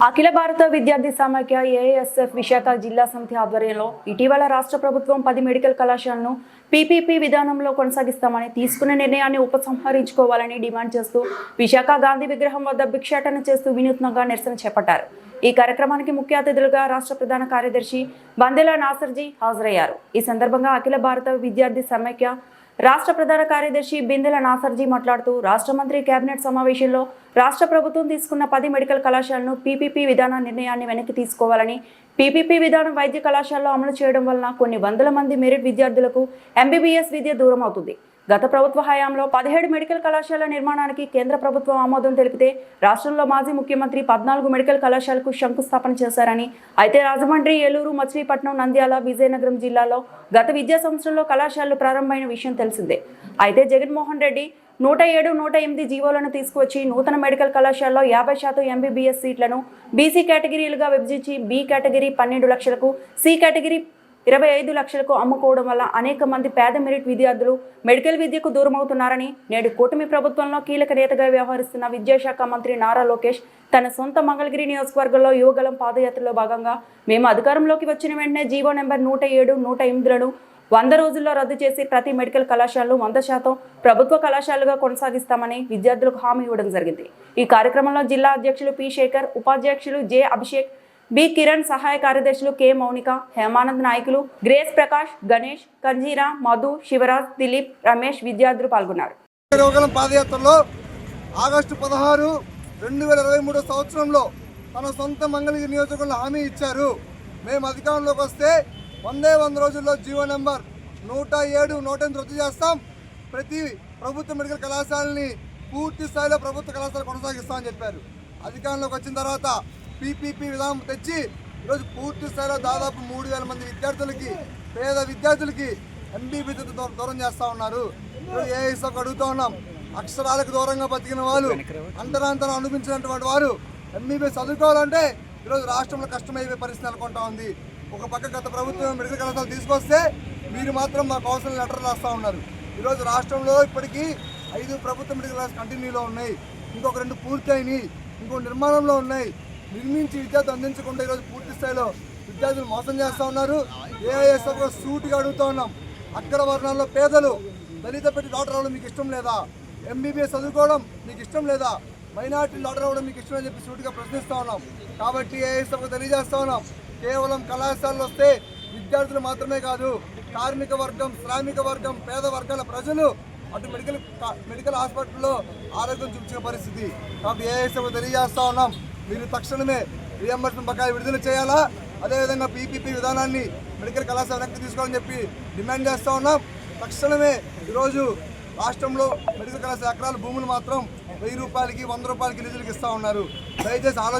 అఖిల భారత విద్యార్థి సమాఖ్య ఏఎస్ఎఫ్ విశాఖ జిల్లా సమితి ఆధ్వర్యంలో ఇటీవల రాష్ట్ర ప్రభుత్వం పది మెడికల్ కళాశాలను పీపీపీ విధానంలో కొనసాగిస్తామని తీసుకున్న నిర్ణయాన్ని ఉపసంహరించుకోవాలని డిమాండ్ చేస్తూ విశాఖ గాంధీ విగ్రహం వద్ద భిక్షాటన చేస్తూ వినూత్నంగా నిరసన చేపట్టారు. ఈ కార్యక్రమానికి ముఖ్య అతిథులుగా రాష్ట్ర ప్రధాన కార్యదర్శి బందెల నాసర్జీ హాజరయ్యారు. ఈ సందర్భంగా అఖిల భారత విద్యార్థి సమాఖ్య రాష్ట్ర ప్రధాన కార్యదర్శి బిందెల నాసర్జీ మాట్లాడుతూ రాష్ట్ర మంత్రి కేబినెట్ సమావేశంలో రాష్ట్ర ప్రభుత్వం తీసుకున్న పది మెడికల్ కళాశాలను పీపీపీ విధాన నిర్ణయాన్ని వెనక్కి తీసుకోవాలని పీపీపీ విధానం వైద్య కళాశాలలో అమలు చేయడం వలన కొన్ని వందల మంది మెరిట్ విద్యార్థులకు ఎంబీబీఎస్ విద్య దూరం అవుతుంది గత ప్రభుత్వ హయాంలో పదిహేడు మెడికల్ కళాశాల నిర్మాణానికి కేంద్ర ప్రభుత్వం ఆమోదం తెలిపితే రాష్ట్రంలో మాజీ ముఖ్యమంత్రి పద్నాలుగు మెడికల్ కళాశాలకు శంకుస్థాపన చేశారని. అయితే రాజమండ్రి ఏలూరు మచిలీపట్నం నంద్యాల విజయనగరం జిల్లాలో గత విద్యా సంవత్సరంలో కళాశాలలు ప్రారంభమైన విషయం తెలిసిందే. అయితే జగన్మోహన్ రెడ్డి నూట ఏడు నూట ఎనిమిది జీవోలను తీసుకువచ్చి నూతన మెడికల్ కళాశాలలో యాభై శాతం ఎంబీబీఎస్ సీట్లను బీసీ కేటగిరీలుగా విభజించి బి కేటగిరీ పన్నెండు లక్షలకు సి కేటగిరీ ఇరవై ఐదు లక్షలకు అమ్ముకోవడం వల్ల అనేక మంది పేద మెరిట్ విద్యార్థులు మెడికల్ విద్యకు దూరమవుతున్నారని నేడు కూటమి ప్రభుత్వంలో కీలక నేతగా వ్యవహరిస్తున్న విద్యాశాఖ మంత్రి నారా లోకేష్ తన సొంత మంగళగిరి నియోజకవర్గంలో యువగలం పాదయాత్రలో భాగంగా మేము అధికారంలోకి వచ్చిన వెంటనే జీవో నెంబర్ నూట ఏడు నూట ఎనిమిదిలను వంద రోజుల్లో రద్దు చేసి ప్రతి మెడికల్ కళాశాలలు వంద శాతం ప్రభుత్వ కళాశాలగా కొనసాగిస్తామని విద్యార్థులకు హామీ ఇవ్వడం జరిగింది. ఈ కార్యక్రమంలో జిల్లా అధ్యక్షులు పి శేఖర్ ఉపాధ్యక్షులు జె అభిషేక్ బి. కిరణ్ సహాయ కార్యదర్శులు కె. మౌనిక హేమానంద్ నాయకులు గ్రేస్ ప్రకాష్ గణేష్ కంజీరా మధు శివరాజ్ దిలీప్ రమేష్ విద్యార్థులు పాల్గొన్నారు. పాదయాత్రలో ఆగస్టు పదహారు రెండు వేల ఇరవై మూడో సంవత్సరంలో తన సొంత మంగళగిరి నియోజకవర్గంలో హామీ ఇచ్చారు. మేము అధికారంలోకి వస్తే వందే వంద రోజుల్లో జీవో నెంబర్ నూట ఏడు నూట ఎనిమిది రద్దు చేస్తాం. ప్రతి ప్రభుత్వ మెడికల్ కళాశాలని పూర్తి స్థాయిలో ప్రభుత్వ కళాశాల కొనసాగిస్తామని చెప్పారు. అధికారంలోకి వచ్చిన తర్వాత పీపీపీ విధానం తెచ్చి ఈరోజు పూర్తి స్థాయిలో దాదాపు మూడు వేల మంది విద్యార్థులకి పేద విద్యార్థులకి ఎంబీబీ దూరం చేస్తూ ఉన్నారు. ఈరోజు ఏఎస్ఎఫ్ అడుగుతా ఉన్నాం. అక్షరాలకు దూరంగా బతికిన వాళ్ళు అంతరాంతరం అనిపించినటువంటి వారు ఎంబీబీఎస్ చదువుకోవాలంటే ఈరోజు రాష్ట్రంలో కష్టమైపోయే పరిస్థితి నెలకొంటా ఉంది. ఒక పక్క గత ప్రభుత్వం మెడికల్ కళాశాల తీసుకొస్తే మీరు మాత్రం మా కౌన్సిల్ లెటర్ రాస్తూ ఉన్నారు. ఈరోజు రాష్ట్రంలో ఇప్పటికీ ఐదు ప్రభుత్వ మెడికల్ కళాశాల కంటిన్యూలో ఉన్నాయి. ఇంకొక రెండు పూర్తి అయినాయి ఇంకో నిర్మాణంలో ఉన్నాయి. నిర్మించి విద్యార్థులు అందించకుండా ఈరోజు పూర్తి స్థాయిలో విద్యార్థులు మోసం చేస్తూ ఉన్నారు. ఏఐఎస్ఎఫ్ సూటిగా అడుగుతూ ఉన్నాం. అక్కడ వర్ణాల్లో పేదలు దళిత పెట్టి డాక్టర్ అవ్వడం మీకు ఇష్టం లేదా? ఎంబీబీఎస్ చదువుకోవడం మీకు ఇష్టం లేదా? మైనార్టీ డాక్టర్ అవ్వడం మీకు ఇష్టం అని చెప్పి సూటిగా ప్రశ్నిస్తా ఉన్నాం. కాబట్టి ఏఎస్ఎఫ్ తెలియజేస్తా ఉన్నాం. కేవలం కళాశాలలు వస్తే విద్యార్థులు మాత్రమే కాదు కార్మిక వర్గం శ్రామిక వర్గం పేద వర్గాల ప్రజలు అటు మెడికల్ మెడికల్ హాస్పిటల్లో ఆరోగ్యం చూపించిన పరిస్థితి. కాబట్టి ఏఎస్ఎఫ్ తెలియజేస్తా ఉన్నాం. మీరు తక్షణమే రియంబర్స్మెంట్ బకాయి విడుదల చేయాలా? అదేవిధంగా పీపీపీ విధానాన్ని మెడికల్ కళాశాల వెనక్కి తీసుకోవాలని చెప్పి డిమాండ్ చేస్తూ ఉన్నాం. తక్షణమే ఈరోజు రాష్ట్రంలో మెడికల్ కళాశాల ఎకరాల భూములు మాత్రం వెయ్యి రూపాయలకి వంద రూపాయలకి లీజులకి ఇస్తా ఉన్నారు. దయచేసి ఆలోచన